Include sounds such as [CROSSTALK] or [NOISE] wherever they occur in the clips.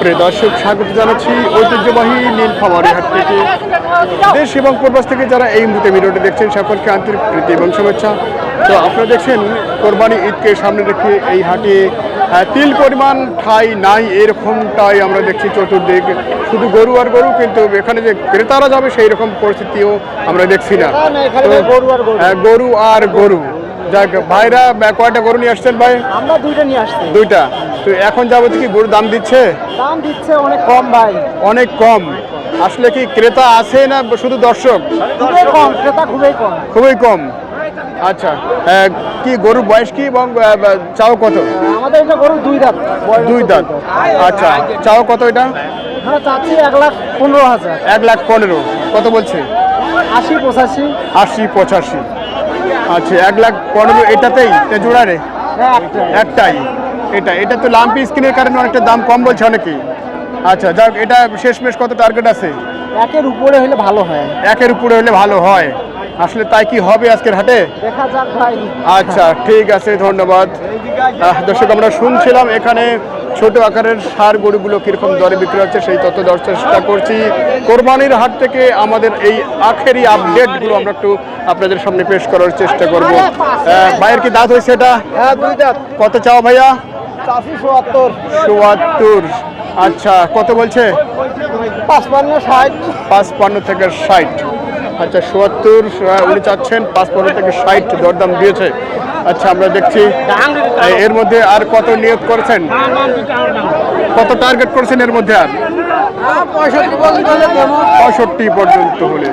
প্রিয় দর্শক স্বাগত জানাচ্ছি ঐতিহ্যবাহী নীলফামারী হাট থেকে। দেশ এবং প্রবাস থেকে যারা এই মুহূর্তে ভিডিওটি দেখছেন সকলকে আন্তরিক প্রীতি এবং শুভেচ্ছা। তো আপনারা দেখছেন কোরবানি ঈদকে সামনে রেখে এই হাটে তিল পরিমাণ ঠাই নাই এরকমটাই আমরা দেখছি চতুর্দিক। শুধু গরু আর গরু কিন্তু এখানে যে ক্রেতারা যাবে সেই রকম পরিস্থিতিও আমরা দেখছি না। গরু আর গরু। যাক ভাইরা কয়টা গরু নিয়ে আসছেন ভাই? আমরা দুইটা নিয়ে আসছি। দুইটা? তো এখন যাব কি গরুর দাম দিচ্ছে? দাম দিচ্ছে অনেক কম ভাই। অনেক কম। আসলে কি ক্রেতা আছে না শুধু দর্শক? খুবই কম ক্রেতা খুবই কম। খুবই কম। আচ্ছা কি গরুর বয়স কি এবং চাও কত? আমাদের এটা গরু দুই দাঁত। দুই দাঁত। আচ্ছা চাও কত এটা? চাচ্ছি এক লাখ পনেরো হাজার। এক লাখ পনেরো। কত বলছে? আশি পঁচাশি। আশি পঁচাশি। আচ্ছা এক লাখ পনেরো এটাতেই? জোড়ারে রে? একটাই। এটা এটা তো লাম্পি স্ক্রিনের কারণে অনেকটা দাম কম বলছে অনেকেই। আচ্ছা যাক এটা শেষমেশ কত টার্গেট আছে? একের উপরে হলে ভালো হয়। একের উপরে হলে ভালো হয়। আসলে তাই কি হবে আজকের হাটে? দেখা যাক ভাই। আচ্ছা ঠিক আছে ধন্যবাদ। দর্শক আমরা শুনছিলাম এখানে ছোট আকারের সার গরুগুলো কীরকম দরে বিক্রি হচ্ছে সেই তথ্য দেওয়ার চেষ্টা করছি। কোরবানির হাট থেকে আমাদের এই আখেরি আপডেটগুলো আমরা একটু আপনাদের সামনে পেশ করার চেষ্টা করব। ভাইয়ের কি দাঁত হয়েছে এটা? হ্যাঁ কত চাও ভাইয়া? চাষি চুয়াত্তর। আচ্ছা কত বলছে? পাঁচপান্ন ষাট। পাঁচপান্ন থেকে ষাট। আচ্ছা চুয়াত্তর উনি চাচ্ছেন পাঁচপান্ন থেকে ষাট দরদাম দিয়েছে। আচ্ছা আমরা দেখছি এর মধ্যে আর কত নিয়োগ করেছেন? কত টার্গেট করেছেন এর মধ্যে আর? পঁয়ষট্টি পর্যন্ত হলে।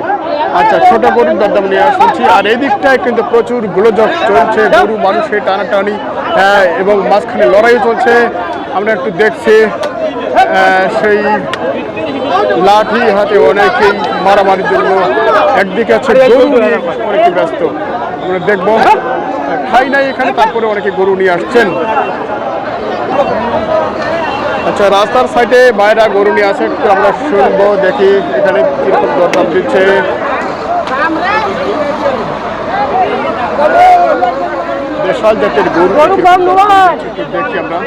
আচ্ছা ছোট গরুর দরদাম নিয়ে শুনছি আর এই দিকটায় কিন্তু প্রচুর গোলযোগ চলছে। গরু মানুষের টানাটানি হ্যাঁ, এবং মাঝখানে লড়াইও চলছে। আমরা একটু দেখছি আহ, সেই লাঠি হাতে অনেকেই মারামারির জন্য একদিকে আছে গরু অনেকে ব্যস্ত। আমরা দেখব। খাই নাই এখানে তারপরে অনেকে গরু নিয়ে আসছেন। আচ্ছা রাস্তার সাইডে বাইরা গরু নিয়ে আসে একটু আমরা শুনব দেখি এখানে কীরকম দরদাম দিচ্ছে। জাতের গরু দেখি আমরা।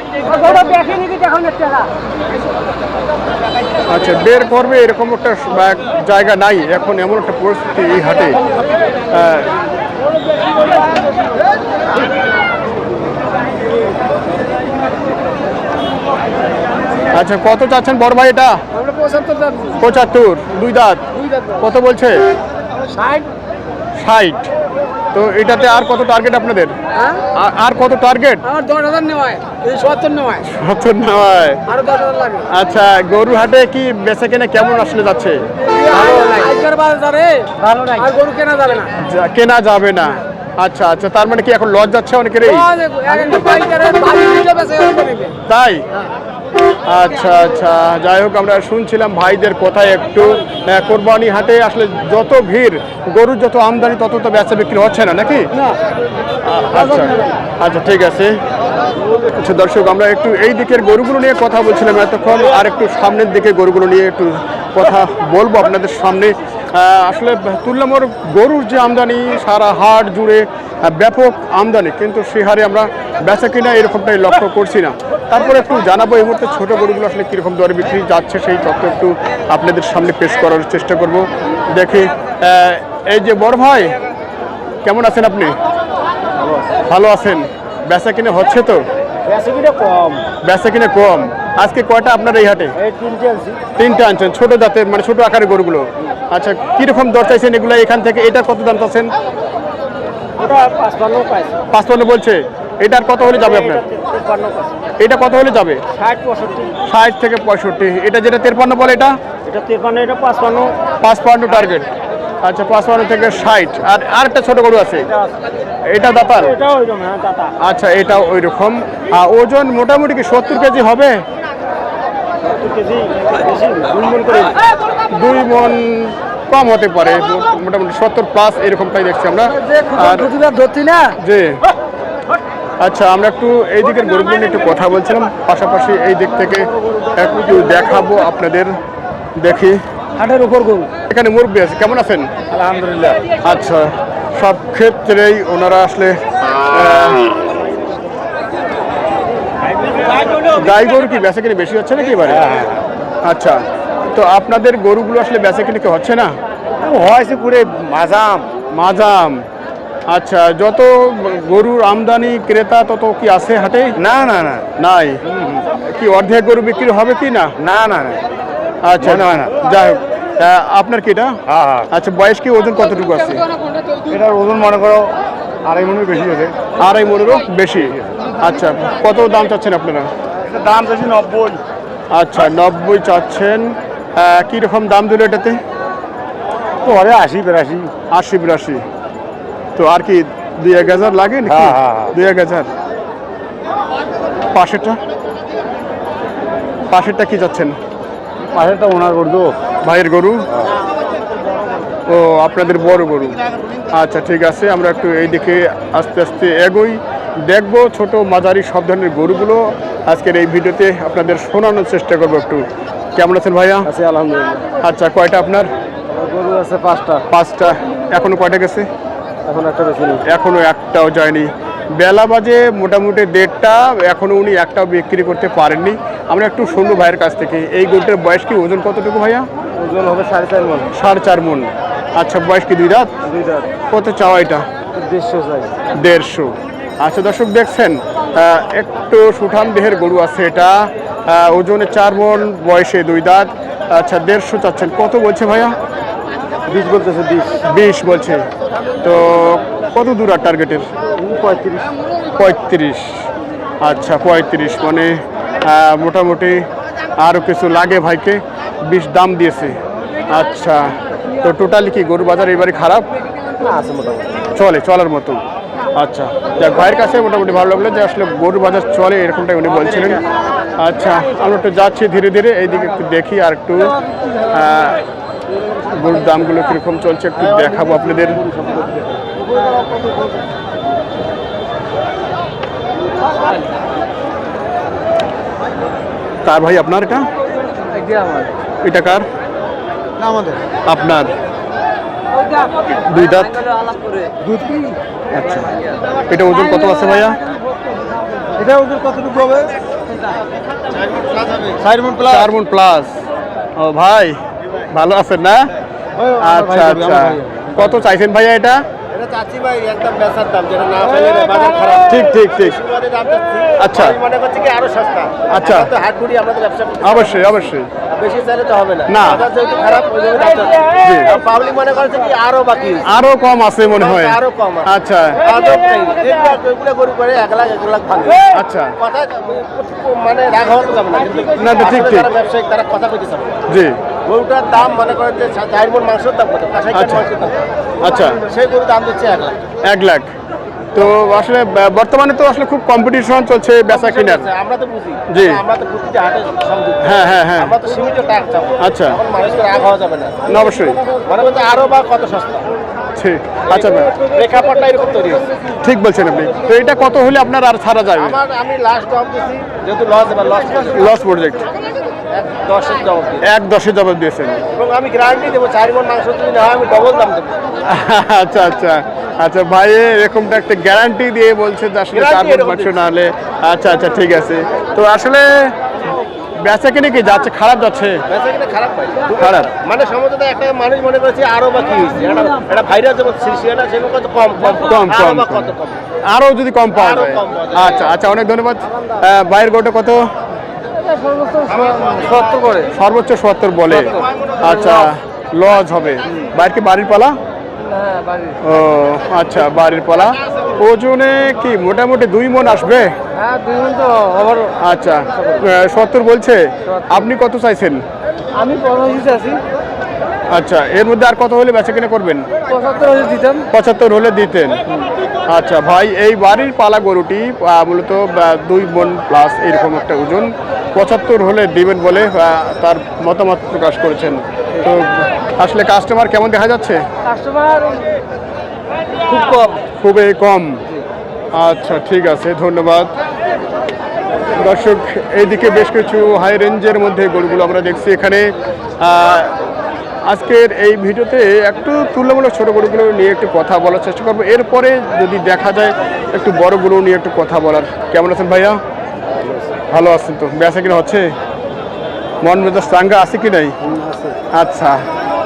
আচ্ছা বের করবে এরকম একটা জায়গা নাই এখন এমন একটা পরিস্থিতি এই হাটে। আচ্ছা কত চাচ্ছেন বড় ভাই এটা? পঁচাত্তর দুই দাঁত? কত বলছে? ষাট। তো এটাতে আর কত টার্গেট আপনাদের? হ্যাঁ? আর- আর কত টার্গেট সত্তর নেওয়ায়। আচ্ছা গরু হাটে কি বেচা কেনা কেমন আসলে যাচ্ছে? কেনা যাবে না। কেনা যাবে না। আচ্ছা আচ্ছা তার মানে কি এখন লজ যাচ্ছে অনেকেরই? তাই? আচ্ছা আচ্ছা। যাই হোক আমরা শুনছিলাম ভাইদের কথায় একটু। কোরবানি হাটে আসলে যত ভিড় গরুর যত আমদানি তত তো বেচা বিক্রি হচ্ছে না নাকি? আচ্ছা। আচ্ছা ঠিক আছে। আচ্ছা দর্শক আমরা একটু এই দিকের গরুগুলো নিয়ে কথা বলছিলাম এতক্ষণ আর একটু সামনের দিকে গরুগুলো নিয়ে একটু কথা বলব আপনাদের সামনে। আসলে তুলনামর গরুর যে আমদানি সারা হাট জুড়ে ব্যাপক আমদানি কিন্তু সে হারে আমরা বেচা কিনা এরকমটাই লক্ষ্য করছি না। তারপরে একটু জানাব এই মুহূর্তে ছোটো গরুগুলো আসলে কীরকম দরে বিক্রি যাচ্ছে সেই তথ্য একটু আপনাদের সামনে পেশ করার চেষ্টা করব। দেখি এই যে বড় ভাই কেমন আছেন আপনি? ভালো আছেন? বেচা কিনে হচ্ছে তো? বেচা কিনে কম। আজকে কয়টা আপনার এই হাটে? তিনটা আনছেন ছোট জাতের মানে ছোট আকারের গরুগুলো। আচ্ছা কীরকম দর চাইছেন এগুলো এখান থেকে? এটা কত দাম চাচ্ছেন? ওটা পাঁচপান্ন বলছে। এটার কত হলে যাবে আপনার? এটা কত হলে যাবে? ষাট থেকে পঁয়ষট্টি। এটা যেটা তেরপান্ন বলে এটা? এটা তিপ্পান্ন এটা পাঁচপান্ন। টার্গেট আচ্ছা পাঁচপান্ন থেকে ষাট। আর আরেকটা ছোট গরু আছে। এটা দাতার? হ্যাঁ আচ্ছা এটা ওই রকম ওজন মোটামুটি কি সত্তর কেজি হবে? কেজি দুই মন করে দুই মন কম হতে পারে মোটামুটি সত্তর প্লাস এরকমটাই দেখছি আমরা। আর ধরতি না যে আচ্ছা আমরা একটু এই দিকের গরুগুলো নিয়ে একটু কথা বলছিলাম পাশাপাশি এই দিক থেকে একটু দেখাবো আপনাদের দেখি। হাটের উপর গরু। এখানে মুরব্বী আছে কেমন আছেন? আলহামদুলিল্লাহ। আচ্ছা সব ক্ষেত্রেই ওনারা আসলে গাই গরু কি? বেচা কিনে বেশি হচ্ছে নাকি এবারে? আচ্ছা তো আপনাদের গরুগুলো আসলে বেচা কিনে কি হচ্ছে না? হয়েছে পুরে মাজাম মাজাম আচ্ছা যত গরুর আমদানি ক্রেতা তত কি আছে হাটে? না না না। নাই? কি অর্ধেক গরু বিক্রি হবে কি না? না না না। আচ্ছা না না। যাই হোক। আপনার কি এটা? হ্যাঁ হ্যাঁ। আচ্ছা বয়স কি? ওজন কতটুকু আছে? এটার ওজন মনে করো আড়াই মনের বেশি আছে আড়াই মনেরও বেশি। আচ্ছা কত দাম চাচ্ছেন আপনারা? দাম চাইছি নব্বই। আচ্ছা নব্বই চাচ্ছেন। আহ, কি রকম দাম দিল এটাতে? পরে আশি বেরাশি। আশি বিরাশি। তো আর কি দুই এক হাজার লাগে হ্যাঁ, হ্যাঁ, হ্যাঁ। দুই এক হাজার। পাশেরটা? পাশেরটা কি যাচ্ছেন পাশেরটা ওনার করতো ভাইয়ের গরু? ও আপনাদের বড় গরু। আচ্ছা ঠিক আছে আমরা একটু এইদিকে আস্তে আস্তে এগোই। দেখব ছোট মাঝারি সব ধরনের গরুগুলো। আজকের এই ভিডিওতে আপনাদের শোনানোর চেষ্টা করব একটু। কেমন আছেন ভাইয়া? আছে আলহামদুলিল্লাহ। আচ্ছা কয়টা আপনার? গরু আছে পাঁচটা। পাঁচটা। এখনও কয়টা গেছে? এখন একটা এখনও একটাও যায়নি। বেলা বাজে মোটামুটি দেড়টা। এখনও উনি একটাও বিক্রি করতে পারেননি। আমরা একটু শুনব ভাইয়ের কাছ থেকে। এই গরুটার বয়স কি? ওজন কতটুকু ভাইয়া? ওজন হবে সাড়ে চার মন। সাড়ে চার মন। আচ্ছা বয়স কি দুই রাত দুইটা কত চাওয়া এটা? দেড়শো চাই। দেড়শো। আচ্ছা দর্শক দেখছেন একটু সুঠাম দেহের গরু আছে এটা। ওজনে চার মন বয়সে দুই দাঁত। আচ্ছা দেড়শো চাচ্ছেন। কত বলছে ভাইয়া? বিশ বলতেছে বিশ। বিশ বলছে। তো কত দূর আর টার্গেটের পঁয়ত্রিশ। পঁয়ত্রিশ। আচ্ছা পঁয়ত্রিশ মানে মোটামুটি আরও কিছু লাগে ভাইকে। বিশ দাম দিয়েছে। আচ্ছা তো টোটালি কি গরু বাজার এবারে খারাপ? না আছে মোটামুটি। চলে চলার মতো। আচ্ছা যাক ভাইয়ের কাছে মোটামুটি ভালো লাগল যে আসলে গরু বাজার চলে এরকমটাই উনি বলছিলেন। আচ্ছা আমরা একটু যাচ্ছি ধীরে ধীরে এইদিকে একটু দেখি আর একটু গরুর দামগুলো কীরকম চলছে একটু দেখাবো আপনাদের। কার ভাই আপনার এটা? এটা কার? আমাদের। আপনার। দুই দাঁত? আচ্ছা। এটা ওজন কত আছে ভাইয়া? এটা ওজন কতটুকু হবে? চার মন প্লাস চার প্লাস ও ভাই ভালো আছেন না? আচ্ছা আচ্ছা। কত চাইছেন ভাইয়া এটা? এটা চাচ্ছি ভাই একদম বেচার দাম যেটা না পাইলে বাজার খারাপ। ঠিক ঠিক ঠিক। শুরুতে দাম চাচ্ছি। আচ্ছা। আমি মনে করছি কি আরও সস্তা। আচ্ছা। তো হাট ঘুরি আমরা তো ব্যবসা অবশ্যই অবশ্যই। বেশি চাইলে তো হবে না। না। বাজার যেহেতু খারাপ ওই জন্য দাম চাচ্ছি। পাবলিক মনে করছে কি আরও বাকি আরও কম আছে মনে হয়। আরও কম আচ্ছা। আদব নেই। এগুলা এগুলা গরু করে এক লাখ এক লাখ ভাঙে। আচ্ছা। কথা মানে রাগ হওয়া যাবে না না, না, ঠিক, ঠিক। ব্যবসায়িক তারা কথা কইতে চাবে জি। গরুটার দাম মনে করেন যে চার মন মাংসের দাম কত? আচ্ছা। মাংসের দাম আচ্ছা। সেই গরু দাম দিচ্ছে এক লাখ। এক লাখ। তো আসলে বর্তমানে তো আসলে খুব কম্পিটিশন চলছে বেচা কিনার। আমরা তো বুঝি। জি। আমরা তো প্রতিটা হাটে সংযুক্ত হ্যাঁ, হ্যাঁ, হ্যাঁ। আমরা তো সীমিত টাকা চাবো। আচ্ছা। এখন মানুষকে রাগ হওয়া যাবে না। না অবশ্যই। মনে করছে আরও বা কত সস্তা। ঠিক আচ্ছা ভাই, প্রেক্ষাপটটা এরকম তৈরি হচ্ছে ঠিক বলছেন আপনি। তো এটা কত হলে আপনার আর ছাড়া যাবে? আমার আমি লাস্ট জব দিছি যেহেতু লস লস লস প্রজেক্ট এক দশে জবাব দিয়েছেন। এবং আমি গ্যারান্টি দেবো চার মন মাংস যদি না আমি ডবল দাম দেবো। আচ্ছা আচ্ছা আচ্ছা ভাই এরকমটা একটা গ্যারান্টি দিয়ে বলছে যে আসলে কার্বন এরকম বাক্স না হলে আচ্ছা আচ্ছা ঠিক আছে। তো আসলে বেচা কিনে কি যাচ্ছে খারাপ যাচ্ছে? বেচা কিনা খারাপ মানে একটা মানুষ মনে করেছে আরও বা কি হয়েছে? ভাইরাস যেমন হয় কত কম কম কম, কম, যদি কম পাওয়া যায়। আচ্ছা আচ্ছা অনেক ধন্যবাদ। ভাইয়ের গোটা কত? সর্বোচ্চ সত্তর বলে। আচ্ছা লজ হবে। বাইর কি বাড়ির পালা? ও আচ্ছা বাড়ির পালা। ওজনে কি মোটামুটি দুই মন আসবে? হ্যাঁ আচ্ছা সত্তর বলছে। আপনি কত চাইছেন? আমি পঁচাশি আছি আচ্ছা এর মধ্যে আর কত হলে বেচা কিনা করবেন? পঁচাত্তর হলে দিতাম। পঁচাত্তর হলে দিতেন। আচ্ছা ভাই এই বাড়ির পালা গরুটি মূলত দুই বোন প্লাস এরকম একটা ওজন। পঁচাত্তর হলে দিবেন বলে তার মতামত প্রকাশ করেছেন। তো আসলে কাস্টমার কেমন দেখা যাচ্ছে? কাস্টমার খুব কম। খুবই কম। আচ্ছা ঠিক আছে ধন্যবাদ। দর্শক এইদিকে বেশ কিছু হাই রেঞ্জের মধ্যে গরুগুলো আমরা দেখছি এখানে। আজকের এই ভিডিওতে একটু তুলনামূলক ছোটো গরুগুলো নিয়ে একটু কথা বলার চেষ্টা করব। এরপরে যদি দেখা যায় একটু বড় গরু নিয়ে একটু কথা বলার। কেমন আছেন ভাইয়া? ভালো আছেন তো। বেচা কিনা হচ্ছে? মন মেজাজ চাঙ্গা আছে কি নাই? আচ্ছা।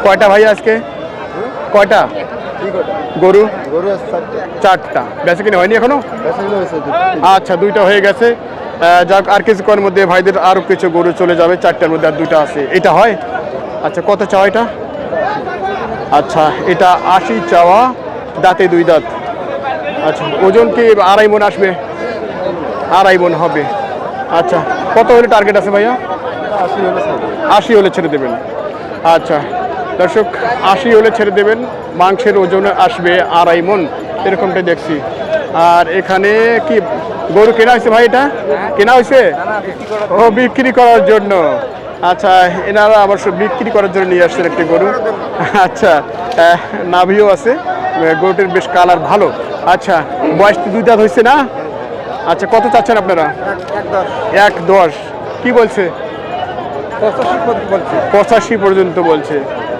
কয়টা ভাই আজকে? কয়টা? গরু? চারটা। বেচা কিনা হয়নি এখনও? আচ্ছা দুইটা হয়ে গেছে। যাক, আর কিছুক্ষণের মধ্যে ভাইদের আরও কিছু গরু চলে যাবে। চারটার মধ্যে আর দুইটা আছে। এটা হয়? আচ্ছা কত চাওয়া এটা? আচ্ছা এটা আশি চাওয়া, দাঁতে দুই দাঁত। আচ্ছা ওজন কি আড়াই মন আসবে? আড়াই মন হবে। আচ্ছা কত হলে টার্গেট আছে ভাইয়া? আশি হলে ছেড়ে দেবেন। আচ্ছা দর্শক, আশি হলে ছেড়ে দেবেন। মাংসের ওজন আসবে আড়াই মন, এরকমটাই দেখছি। আর এখানে কি গরু কেনা হয়েছে ভাই এটা? কেনা হয়েছে? ও, বিক্রি করার জন্য। আচ্ছা এনারা আবার সব বিক্রি করার জন্য নিয়ে আসছেন একটি গরু। আচ্ছা নাভিও আছে। গরুটির বেশ কালার ভালো। আচ্ছা বয়স তো দুই দাঁত হয়েছে না? আচ্ছা কত চাচ্ছেন আপনারা? এক দশ। কি বলছি। পঁচাশি পর্যন্ত বলছে।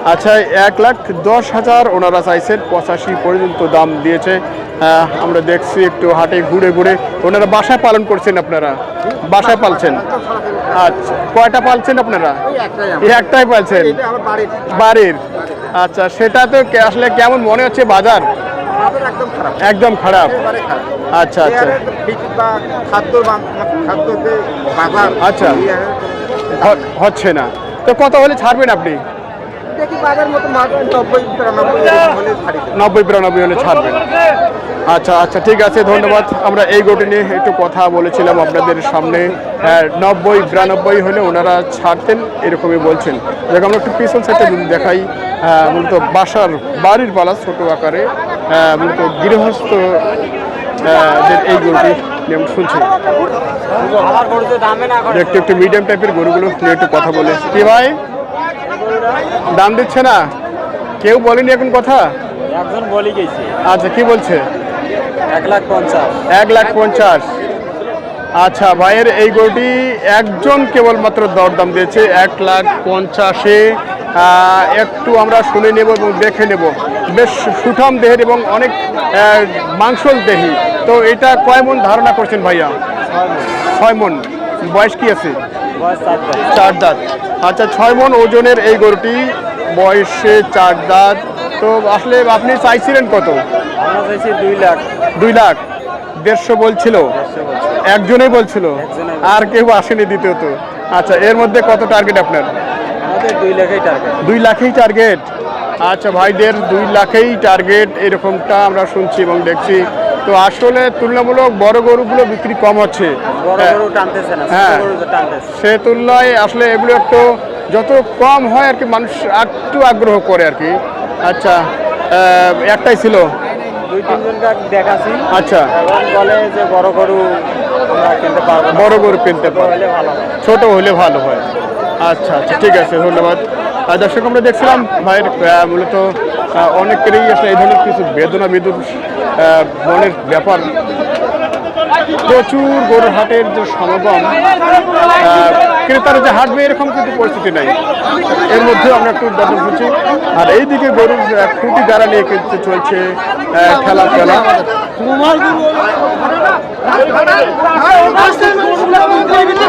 আচ্ছা এক লাখ দশ হাজার ওনারা চাইছেন পঁচাশি পর্যন্ত দাম দিয়েছে। আহ, আমরা দেখছি একটু হাটে ঘুরে ঘুরে। ওনারা বাসায় পালন করছেন আপনারা? বাসায় পালছেন? আচ্ছা কয়টা পালছেন আপনারা? একটাই পালছেন? বাড়ির। আচ্ছা সেটা তো আসলে কেমন মনে হচ্ছে বাজার? একদম খারাপ। আচ্ছা আচ্ছা। আচ্ছা। হচ্ছে না। তো কত হলে ছাড়বেন আপনি? নব্বই বিরানব্বই হলে ছাড়বেন আচ্ছা আচ্ছা ঠিক আছে ধন্যবাদ। আমরা এই গোটি নিয়ে একটু কথা বলেছিলাম আপনাদের সামনে। আহ, নব্বই বিরানব্বই হলে ওনারা ছাড়তেন এরকমই বলছেন। দেখ আমরা একটু পিছন সাইডে যদি দেখাই আহ, মূলত বাসার বাড়ির পালা ছোট আকারে আহ, মূলত গৃহস্থ এই গরুটি নিয়ে আমরা শুনছি। একটু একটু মিডিয়াম টাইপের গরুগুলো নিয়ে একটু কথা বলে। কি ভাই? দাম দিচ্ছে না? কেউ বলেনি এখন কথা? একজন বলি গেছে। আচ্ছা কি বলছে? এক লাখ পঞ্চাশ। এক লাখ পঞ্চাশ। আচ্ছা ভাইয়ের এই গরুটি একজন কেবলমাত্র দরদাম দিয়েছে এক লাখ পঞ্চাশে। একটু আমরা শুনে নেব এবং দেখে নেব। বেশ সুঠাম দেহের এবং অনেক মাংসল দেহি। তো এটা কয় মন ধারণা করছেন ভাইয়া? ছয় মন। বয়স কি আছে? চার দাঁত। আচ্ছা ছয় মন ওজনের এই গরুটি বয়সে চার দাঁত। তো আসলে আপনি চাইছিলেন কত? আমরা চাইছি দুই লাখ। দুই লাখ। দেড়শো বলছিল? একজনেই বলছিল। আর কেউ আসেনি দ্বিতীয়ত। আচ্ছা এর মধ্যে কত টার্গেট আপনার? দুই লাখেই টার্গেট দুই লাখেই টার্গেট আচ্ছা ভাইদের দুই লাখেই টার্গেট এরকমটা আমরা শুনছি এবং দেখছি। তো আসলে তুলনামূলক বড় গরুগুলো বিক্রি কম হচ্ছে। হ্যাঁ, ছোট হ্যাঁ। সে তুলনায় আসলে এগুলো একটু যত কম হয় আর কি মানুষ একটু আগ্রহ করে আর কি। আচ্ছা একটাই ছিল? দুই তিনজনকে দেখাছি আচ্ছা। বলে যে বড় গরু কিনতে পারব বড় গরু কিনতে ছোট পারে হলে ভালো হয়। ছোট হলে ভালো হয়। আচ্ছা আচ্ছা ঠিক আছে ধন্যবাদ। আর দর্শক আমরা দেখছিলাম ভাইয়ের মূলত অনেকেরই আসলে এই ধরনের কিছু বেদনা আহ, মনের ব্যাপার প্রচুর গরুর হাটের যে সমাগম ক্রেতারা যে হাঁটবে, এরকম কিন্তু পরিস্থিতি নাই। এর মধ্যেও আমরা একটু দর্শন শুনছি আর এইদিকে গরুর খুঁটি দ্বারা নিয়ে কিন্তু চলছে খেলা খেলা।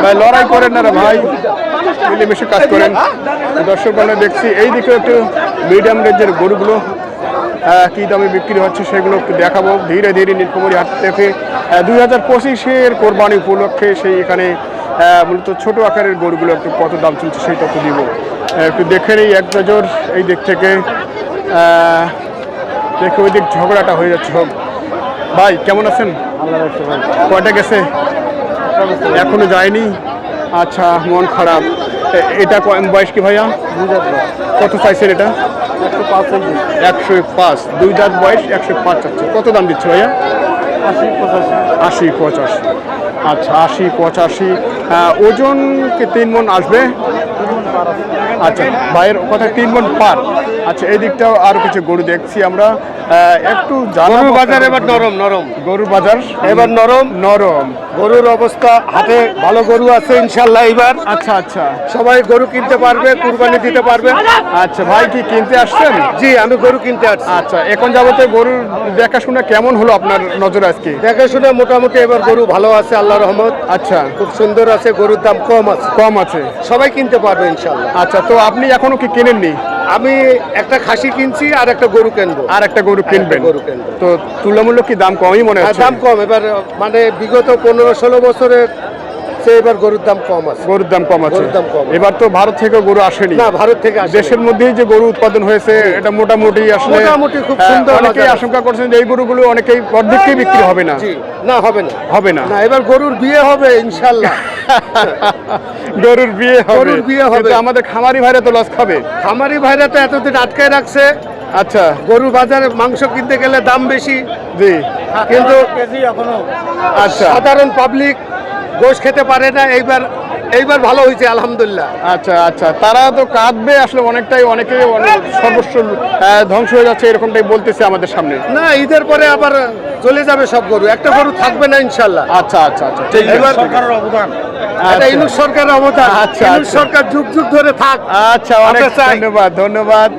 ভাই, লড়াই করেন না রে ভাই। মিলেমিশে কাজ করেন। দর্শক আমরা দেখছি এই দিকে একটু মিডিয়াম রেঞ্জের গরুগুলো কি দামে বিক্রি হচ্ছে সেগুলো একটু দেখাবো। ধীরে ধীরে নীলকুমারী হাট থেকে দুই হাজার পঁচিশের কোরবানি উপলক্ষে সেই এখানে মূলত ছোট আকারের গরুগুলো একটু কত দাম চলছে সেই তথ্য দিব। একটু দেখে নেই এক নজর এই দিক থেকে। দেখে ওই দিক ঝগড়াটা হয়ে যাচ্ছে হোক। ভাই কেমন আছেন? কয়টা গেছে? এখনও যায়নি? আচ্ছা মন খারাপ। এটা বয়স কি ভাইয়া? কত সাইজের এটা? একশো পাঁচ। দুই দাঁত বয়স একশো পাঁচ চাচ্ছে কত দাম দিচ্ছে ভাইয়া? আশি পঁচাশি। আচ্ছা আশি পঁচাশি। আহ, ওজন কি তিন মন আসবে? আচ্ছা ভাইয়ের কথা তিন মন পার। আচ্ছা এই দিকটাও আরও কিছু গরু দেখছি আমরা। একটু গরুর বাজার এবার নরম নরম। গরুর বাজার। এবার নরম। নরম। গরুর অবস্থা হাতে ভালো গরু আছে ইনশাল্লাহ এবার। আচ্ছা আচ্ছা। সবাই গরু কিনতে পারবে কুরবানি দিতে পারবে। আচ্ছা ভাই কি কিনতে আসছেন? জি আমি গরু কিনতে আসছি। আচ্ছা এখন যাবতে গরুর দেখাশোনা কেমন হলো আপনার নজর আজকে? দেখে শুনে মোটামুটি এবার গরু ভালো আছে আল্লাহ রহমত। আচ্ছা। খুব সুন্দর আছে গরুর দাম কম আছে। কম আছে। সবাই কিনতে পারবে ইনশাল্লাহ। আচ্ছা তো আপনি এখনও কি কিনেননি? আমি একটা খাসি কিনছি আর একটা গরু কিনবো। আর একটা গরু কিনবেন। গরু কিনবো। তো তুলনামূলক কি দাম কমই মনে হয় দাম কম। এবার মানে বিগত পনেরো ষোলো বছরের সে এবার গরুর দাম কম আছে। গরুর দাম কম আছে। দাম কম। এবার তো ভারত থেকে গরু আসেনি। না ভারত থেকে দেশের মধ্যেই যে গরু উৎপাদন হয়েছে এটা মোটামুটি আসলে মোটামুটি খুব সুন্দর অনেকেই আশঙ্কা করছেন যে এই গরুগুলো অনেকেই অর্ধেকই বিক্রি হবে না। না হবে না। হবে না। না এবার গরুর বিয়ে হবে ইনশাল্লাহ [LAUGHS] গরুর বিয়ে হবে। গরুর বিয়ে হবে। আমাদের খামারি ভাইরা তো লস খাবে। খামারি ভাইরা তো এতদিন আটকায় রাখছে। আচ্ছা। গরু বাজারে মাংস কিনতে গেলে দাম বেশি। জি। কিন্তু আচ্ছা। সাধারণ পাবলিক গোশ খেতে পারে না এইবার এইবার ভালো হয়েছে আলহামদুলিল্লাহ। আচ্ছা আচ্ছা তারা তো কাঁদবে আসলে অনেকটাই অনেকে অনেক সর্বস্ব আহ, ধ্বংস হয়ে যাচ্ছে এরকমটাই বলতেছে আমাদের সামনে। না ঈদের পরে আবার চলে যাবে সব গরু একটা গরু থাকবে না ইনশাল্লাহ। আচ্ছা আচ্ছা আচ্ছা ঠিক আছে, এবার অবদান। আচ্ছা। এটা ইনুস সরকারের অবদান আচ্ছা, আচ্ছা। সরকার যুগ যুগ ধরে থাক। আচ্ছা অনেক ধন্যবাদ ধন্যবাদ।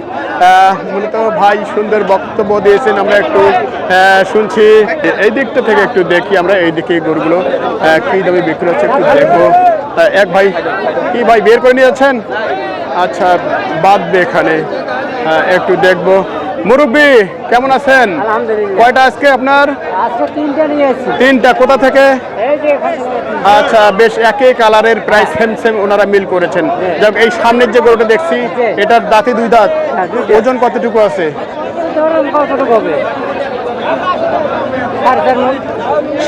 মূলত ভাই সুন্দর বক্তব্য দিয়েছেন আমরা একটু শুনছি। এই দিকটা থেকে একটু দেখি আমরা এই দিকে গরুগুলো কি দামে বিক্রি হচ্ছে একটু দেখব। এক ভাই কি ভাই বের করে নিয়ে যাচ্ছেন আচ্ছা বাদবে এখানে। একটু দেখব। মুরব্বী কেমন আছেন? কয়টা আজকে আপনার? তিনটা কোথা থেকে। আচ্ছা বেশ একই কালারের প্রায় সেম সেম ওনারা মিল করেছেন। যাক এই সামনের যে গরুটা দেখছি এটার দাঁতে দুই দাঁত। হ্যাঁ, দুই দাঁত। ওজন কতটুকু আছে?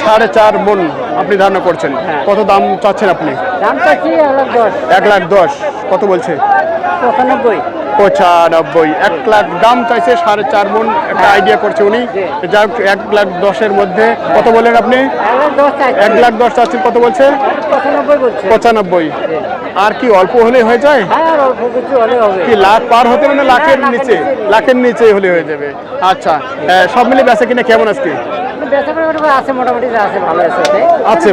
সাড়ে চার মন। আপনি ধারণা করছেন। হ্যাঁ। কত দাম চাচ্ছেন আপনি? এক লাখ দশ। এক লাখ দশ। কত বলছে? পঁচানব্বই। পঁচানব্বই। এক লাখ দাম চাইছে সাড়ে চার মন একটা আইডিয়া করছে উনি। যা হোক, এক লাখ দশের মধ্যে কত বললেন আপনি? এক লাখ দশ চাচ্ছেন কত বলছে? পঁচানব্বই আর কি অল্প হলে হয়ে যায়? হ্যাঁ কি লাখ পার হতে মানে লাখের নিচে। লাখের নিচে। হলে হয়ে যাবে। আচ্ছা সব মিলে বেচা কিনা কেমন আজকে? আছে মোটামুটি আছে ভালো আছে। আছে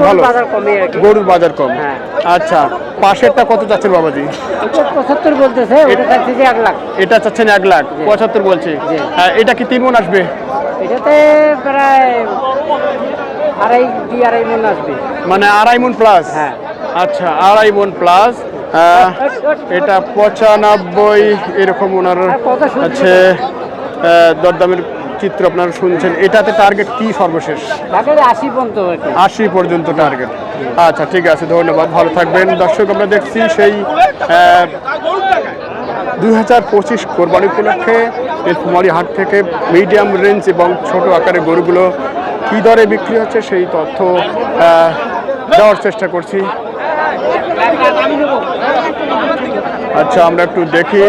গরুর বাজার কম। হ্যাঁ। আচ্ছা পাশেরটা কত চাচ্ছেন বাবাজি? পঁচাত্তর বলতেছে ওটা চাচ্ছি যে এক লাখ। এটা চাচ্ছেন এক লাখ পঁচাত্তর বলছে। হ্যাঁ, এটা কি তিন মন আসবে? এটাতে প্রায় আড়াই দুই আড়াই মন আসবে। মানে আড়াই মন প্লাস হ্যাঁ। আচ্ছা আড়াই মন প্লাস এটা পঁচানব্বই এরকম ওনার আছে আহ, দরদামের চিত্র আপনারা শুনছেন এটাতে টার্গেট কি সর্বশেষ? আশি পর্যন্ত আশি পর্যন্ত টার্গেট আচ্ছা ঠিক আছে ধন্যবাদ ভালো থাকবেন। দর্শক আমরা দেখছি সেই দুই হাজার পঁচিশ কোরবানি উপলক্ষে নীলকুমারী হাট থেকে মিডিয়াম রেঞ্জ এবং ছোট আকারের গরুগুলো কী দরে বিক্রি হচ্ছে সেই তথ্য দেওয়ার চেষ্টা করছি। আচ্ছা আমরা একটু দেখি।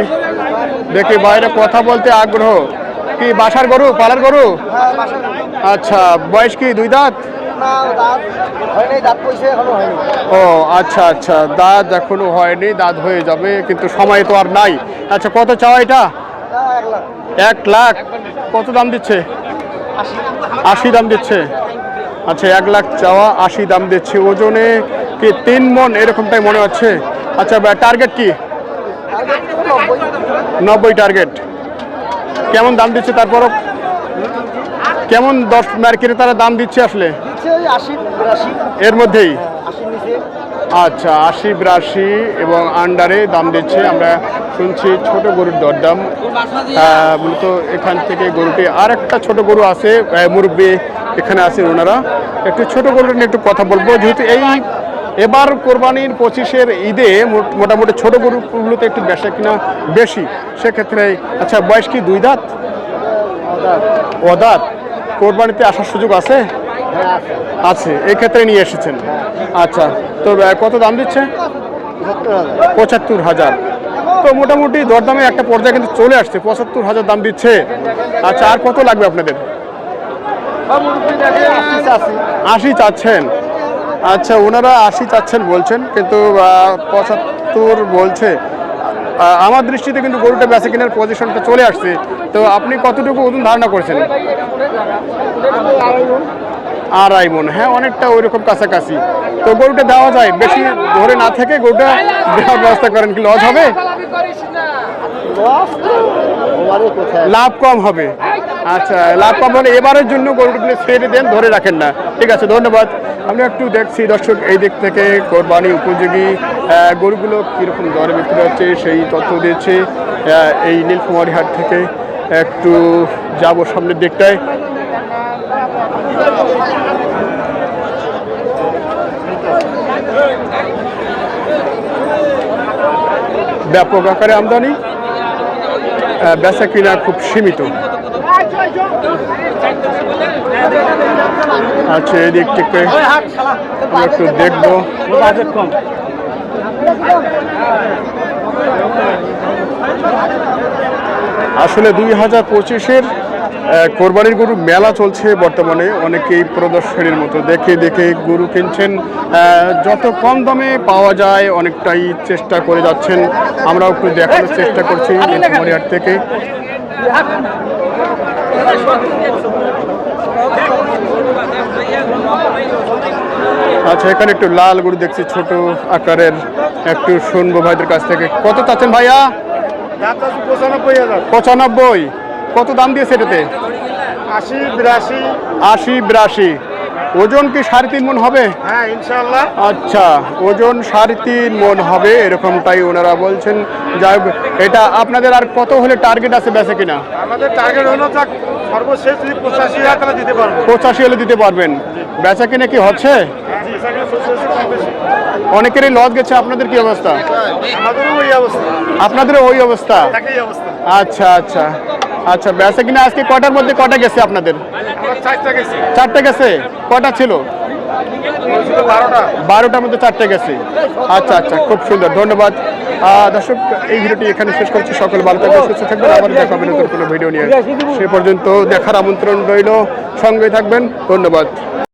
দেখি বাইরে কথা বলতে আগ্রহ। কি বাসার গরু, পালার গরু? আচ্ছা বয়স কি, দুই দাঁত? ও আচ্ছা আচ্ছা দাঁত এখনও হয়নি, দাঁত হয়ে যাবে, কিন্তু সময় তো আর নাই। আচ্ছা কত চাওয়া এটা? এক লাখ। কত দাম দিচ্ছে? আশি দাম দিচ্ছে। আচ্ছা এক লাখ চাওয়া, আশি দাম দিচ্ছে। ওজনে কি তিন মন? এরকমটাই মনে হচ্ছে? আচ্ছা টার্গেট কি? নব্বই টার্গেট কেমন দাম দিচ্ছে তারপরও? কেমন দশ মার্কেটে তারা দাম দিচ্ছে আসলে? এর মধ্যেই? আচ্ছা আশি বিরাশি এবং আন্ডারে দাম দিচ্ছে। আমরা শুনছি ছোট গরুর দরদাম। মূলত এখান থেকে গরুটি আর একটা ছোট গরু আছে মুরব্বি এখানে আছেন ওনারা। একটু ছোট গরুটা নিয়ে একটু কথা বলব। যেহেতু এই এবার কোরবানির পঁচিশের ঈদে মোটামুটি ছোট গরুগুলোতে একটু বেশা কিনা বেশি, সেক্ষেত্রে আচ্ছা বয়স কি দুই দাঁত? ও দাঁত। কোরবানিতে আসার সুযোগ আছে? আছে, এই ক্ষেত্রে নিয়ে এসেছেন। আচ্ছা তো কত দাম দিচ্ছে? পঁচাত্তর হাজার। তো মোটামুটি দরদামে একটা পর্যায়ে কিন্তু চলে আসছে, পঁচাত্তর হাজার দাম দিচ্ছে। আচ্ছা আর কত লাগবে আপনাদের? আশি চাচ্ছেন। আচ্ছা ওনারা আশি চাচ্ছেন বলছেন, কিন্তু পঁচাত্তর বলছে। আমার দৃষ্টিতে কিন্তু গরুটা বেচা কেনার পজিশনটা চলে আসছে। তো আপনি কতটুকু ওজন ধারণা করছেন? আড়াই মন। হ্যাঁ অনেকটা ওই রকম কাছাকাছি। তো গরুটা দেওয়া যায়, বেশি ধরে না থেকে গরুটা দেওয়ার ব্যবস্থা করেন কি লজ হবে? লাভ কম হবে। আচ্ছা লাভ কম হলে এবারের জন্য গরুগুলো ছেড়ে দেন, ধরে রাখেন না। ঠিক আছে, ধন্যবাদ। আমরা একটু দেখছি দর্শক, এই দিক থেকে কোরবানি উপযোগী গরুগুলো কীরকম দরে বিক্রি হচ্ছে সেই তথ্য দিয়েছে এই নীলকুমারী হাট থেকে। একটু যাব সামনের দিকটায়। ব্যাপক আকারে আমদানি বেচা কিনা খুব সীমিত। আচ্ছা এদিক থেকে আমরা একটু দেখব। আসলে দুই হাজার পঁচিশের কোরবানির গরু মেলা চলছে বর্তমানে। অনেকেই প্রদর্শনীর মতো দেখে দেখে গরু কিনছেন। যত কম দামে পাওয়া যায় অনেকটাই চেষ্টা করে যাচ্ছেন। আমরাও একটু দেখানোর চেষ্টা করছি নীলকুমারীহাট থেকে। আচ্ছা এখানে একটু লাল গরু দেখছি ছোট আকারের। একটু শুনব ভাইদের কাছ থেকে। কত চাচ্ছেন ভাইয়া? পঁচানব্বই পঁচানব্বই। কত দাম দিয়েছে এটাতে? আশি বিরাশি। আশি বিরাশি। ওজন কি সাড়ে তিন মন হবে? হ্যাঁ ইনশাল্লাহ আচ্ছা ওজন সাড়ে তিন মন হবে এরকমটাই ওনারা বলছেন। যাই এটা আপনাদের আর কত হলে টার্গেট আছে বেচে কিনা? আমাদের টার্গেট হলো সর্বশেষ পঁচাশি হাজার দিতে পারব। পঁচাশি হলে দিতে পারবেন। বেচা কিনা কি হচ্ছে? অনেকেরই লস গেছে আপনাদের কি অবস্থা? ওই অবস্থা। আপনাদের ওই অবস্থা। আচ্ছা আচ্ছা। আচ্ছা বেচা কিনা আজকে কটার মধ্যে কটা গেছে আপনাদের? চারটা গেছে। কটা ছিল? বারোটার মধ্যে চারটে গেছে। আচ্ছা আচ্ছা খুব সুন্দর ধন্যবাদ। দর্শক এই ভিডিওটি এখানে শেষ করছি। সকল ভালো থাকবেন সুস্থ থাকবেন। আবার দেখা হবে নতুন কোনো ভিডিও নিয়ে। সে পর্যন্ত দেখার আমন্ত্রণ রইল। সঙ্গে থাকবেন। ধন্যবাদ।